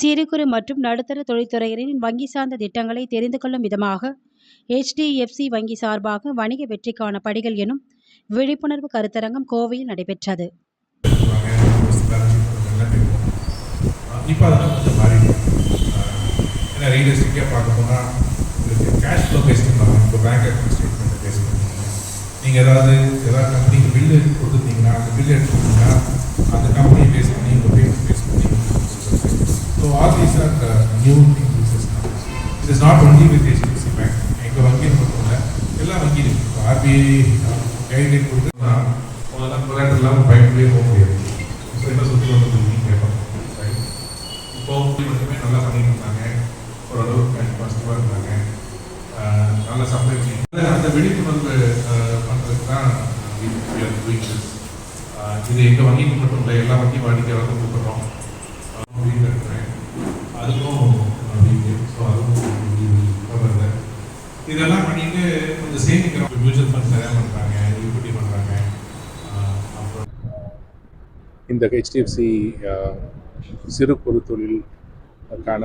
சிறு குறு மற்றும் நடுத்தர தொழில்துறையினரின் வங்கி சார்ந்த திட்டங்களை தெரிந்து கொள்ளும் விதமாக ஹெச்டிஎஃப்சி வங்கி சார்பாக வணிக வெற்றிக்கான படிகள் எனும் விழிப்புணர்வு கருத்தரங்கம் கோவையில் நடைபெற்றது. நீங்கள் ஏதாவது ஏதாவது கம்பெனிக்கு பில்லு கொடுத்துருந்தீங்கன்னா அந்த பில்லு எடுத்துருந்தீங்கன்னா அந்த கம்பெனியை பேஸ் பண்ணி உங்கள் பேமெண்ட் பேஸ் பண்ணி so all these are new thing it is not only with HDFC bank எங்கள் வங்கியில் மட்டும் இல்லை எல்லா வங்கியிலும் இப்போ ஆர்பிஐ கைட்லைன் கொடுத்துருந்தா முதல்ல கொலாட்டர் இல்லாமல் பயன்படவே போக முடியாது. ஸோ என்ன சொல்லி வந்து நீங்கள் கேட்பாங்க இப்போ மட்டுமே நல்லா பண்ணிட்டு இருந்தாங்க. ஓரளவுக்கு பாசிட்டிவாக இருந்தாங்க. நல்லா நல்ல சப்ளை அந்த விழிப்புணர்வு பண்ணுறதுக்கு தான் இது எங்கள் வங்கிக்கு மட்டும் இல்லை எல்லா வங்கி வாடிக்கையாளரும் கூப்பிட்றோம் அதுக்கும் ஸோ அதுவும் cover இதெல்லாம் பண்ணிட்டு கொஞ்சம் சேமிக்கிறோம். மியூச்சுவல் ஃபண்ட்ஸ் நிறையா பண்ணுறாங்க ஈக்விட்டி பண்ணுறாங்க அப்புறம் இந்த ஹெச்டிஎஃப்சி சிறு குறு தொழிலுக்கான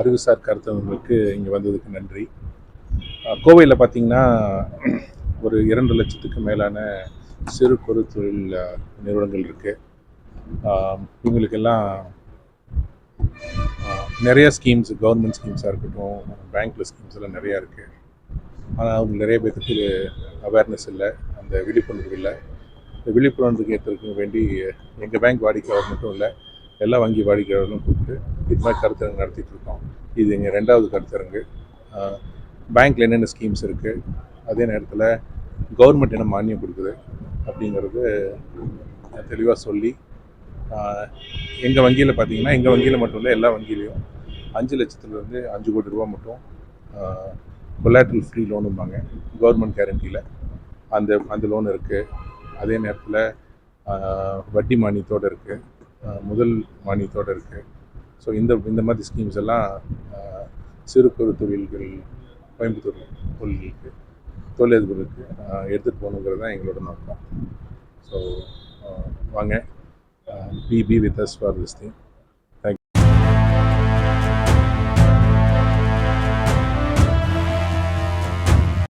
அறிவுசார் கருத்தவங்களுக்கு இங்கே வந்ததுக்கு நன்றி. கோவையில் பார்த்திங்கன்னா ஒரு இரண்டு லட்சத்துக்கு மேலான சிறு குறு தொழில் நிறுவனங்கள் இருக்குது இவங்களுக்கெல்லாம் நிறைய ஸ்கீம்ஸ் கவர்மெண்ட் ஸ்கீம்ஸாக இருக்கட்டும் பேங்க்கில் ஸ்கீம்ஸ் எல்லாம் நிறையா இருக்குது ஆனால் அவங்க நிறைய பேருக்கு அவேர்னஸ் இல்லை அந்த விழிப்புணர்வு இல்லை. இந்த விழிப்புணர்வுக்கு ஏற்றதுக்கு வேண்டி எங்கள் பேங்க் வாடிக்கையாளர் மட்டும் இல்லை எல்லா வங்கி வாடிக்கையாளர்களும் கூப்பிட்டு இது மாதிரி கருத்தரங்கு நடத்திட்டு இருக்கோம். இது எங்கள் ரெண்டாவது கருத்தரங்கு. பேங்க்கில் என்னென்ன ஸ்கீம்ஸ் இருக்குது அதே நேரத்தில் கவர்மெண்ட் என்ன மானியம் கொடுக்குது அப்படிங்கிறது தெளிவாக சொல்லி எங்கள் வங்கியில் பார்த்தீங்கன்னா எங்கள் வங்கியில் மட்டும் இல்லை எல்லா வங்கியிலையும் அஞ்சு லட்சத்துலேருந்து அஞ்சு கோடி ரூபா மட்டும் கொலாட்ரல் ஃப்ரீ லோனும்பாங்க கவர்மெண்ட் கேரண்டியில் அந்த அந்த லோன் இருக்குது அதே நேரத்தில் வட்டி மானியத்தோடு இருக்குது முதல் மானியத்தோடு இருக்குது ஸோ இந்த இந்த மாதிரி ஸ்கீம்ஸ் எல்லாம் சிறு குறு தொழில்கள் கோயம்புத்தூர் தொழில்களுக்கு தொழிலதிபர்களுக்கு எடுத்துகிட்டு போகணுங்கிறது தான் எங்களோட நோக்கம். ஸோ வாங்க. we be with us for this thing.